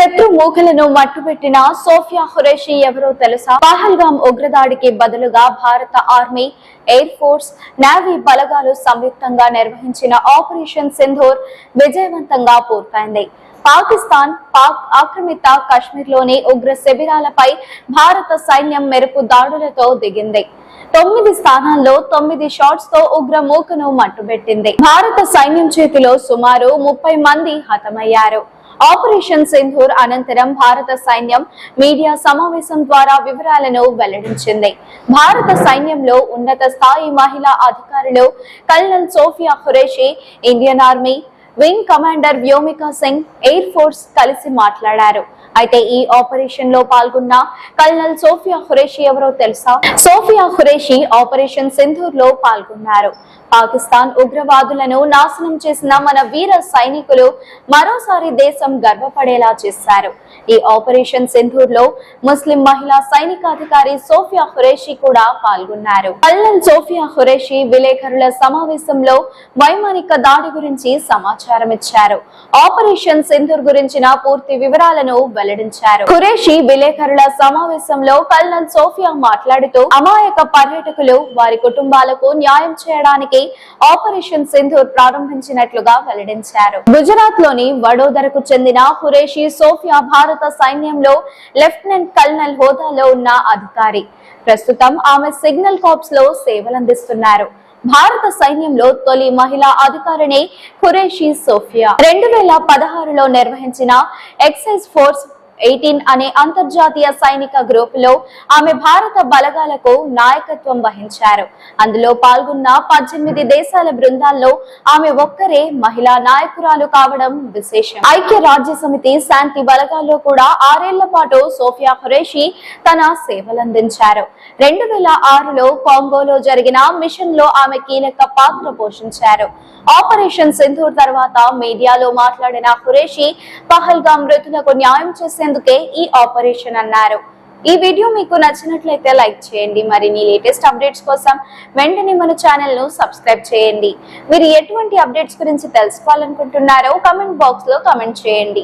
శత్రు మూకలను మట్టుపెట్టిన సోఫియా ఖురేషి ఎవరో తెలుసా? పహల్గాం ఉగ్రదాడికి బదులుగా భారత ఆర్మీ ఎయిర్ ఫోర్స్ నేవీ బలగాలు సంయుక్తంగా నిర్వహించిన ఆపరేషన్ సింధూర్ విజయవంతంగా పూర్తయింది. పాకిస్తాన్ పాక్ ఆక్రమిత కాశ్మీర్లోని ఉగ్ర శిబిరాలపై భారత సైన్యం మెరుపు దాడులతో దిగింది. తొమ్మిది స్థానాల్లో తొమ్మిది షాట్స్తో ఉగ్ర మూకను మట్టుబెట్టింది. భారత సైన్యం చేతిలో సుమారు ముప్పై మంది హతమయ్యారు. ఆపరేషన్ సింధూర్ అనంతరం భారత సైన్యం మీడియా సమావేశం ద్వారా వివరాలను వెల్లడించింది. భారత సైన్యంలో ఉన్నత స్థాయి మహిళా అధికారులు colonel Sofiya Qureshi Indian army wing commander Vyomika Singh air force కలిసి మాట్లాడారు. అయితే ఈ ఆపరేషన్లో పాల్గొన్న కల్నల్ సోఫియా ఖురేషి ఎవరో తెలుసా? సోఫియా ఖురేషి ఆపరేషన్ సింధూర్లో పాల్గొన్నారు. పాకిస్తాన్ ఉగ్రవాదులను నాశనం చేసిన మన వీర సైనికులు మరోసారి దేశం గర్వపడేలా చేశారు. ఈ ఆపరేషన్ సింధూర్లో ముస్లిం మహిళా సైనికాధికారి సోఫియా హురేషి కూడా పాల్గొన్నారు. పల్లెల్ సోఫియా హురేషి విలేకరుల సమావేశంలో వైమానిక దాడి గురించి సమాచారం ఇచ్చారు. ఆపరేషన్ సింధూర్ గురించిన పూర్తి వివరాలను వెల్లడించారు. ఖురేషి విలేకరుల సమావేశంలో కల్నల్ సోఫియా మాట్లాడుతూ అమాయక పర్యాటకులు వారి కుటుంబాలకు న్యాయం చేయడానికి ఆపరేషన్ సింధూర్ ప్రారంభించినట్లుగా వెల్లడించారు. గుజరాత్లోని వడోదరకు చెందిన ఖురేషి సోఫియా భారత సైన్యంలో లెఫ్టినెంట్ కల్నల్ హోదాలో ఉన్న అధికారి. ప్రస్తుతం ఆమె సిగ్నల్ కాప్స్లో సేవలందిస్తున్నారు. భారత సైన్యంలో తొలి మహిళా అధికారిని ఖురేషి సోఫియా. రెండు వేల పదహారులో నిర్వహించిన ఎక్సైజ్ ఫోర్స్ ఎయిటీన్ అనే అంతర్జాతీయ సైనిక గ్రూప్లో ఆమె భారత బలగాలకు నాయకత్వం వహించారు. అందులో పాల్గొన్న పద్దెనిమిది దేశాల బృందాల్లో ఆమె ఒక్కరే మహిళా నాయకురాలు కావడం విశేషం. ఐక్య రాజ్య సమితి శాంతి బలగాల్లో కూడా ఆరేళ్ళ పాటు సోఫియా ఖురేషి తన సేవలందించారు. రెండు వేల ఆరులో కాంగోలో జరిగిన మిషన్లో ఆమె కీలక పాత్ర పోషించారు. ఆపరేషన్ సింధూర్ తర్వాత మీడియాలో మాట్లాడిన ఖురేషి పహల్గా మృతులకు న్యాయం చేసేందుకే ఈ ఆపరేషన్ అన్నారు. ఈ వీడియో మీకు నచ్చినట్లయితే లైక్ చేయండి. మరిన్ని లేటెస్ట్ అప్డేట్స్ కోసం వెంటనే మన ఛానల్ను సబ్స్క్రైబ్ చేయండి. మీరు ఎటువంటి అప్డేట్స్ గురించి తెలుసుకోవాలనుకుంటున్నారో కమెంట్ బాక్స్లో కమెంట్ చేయండి.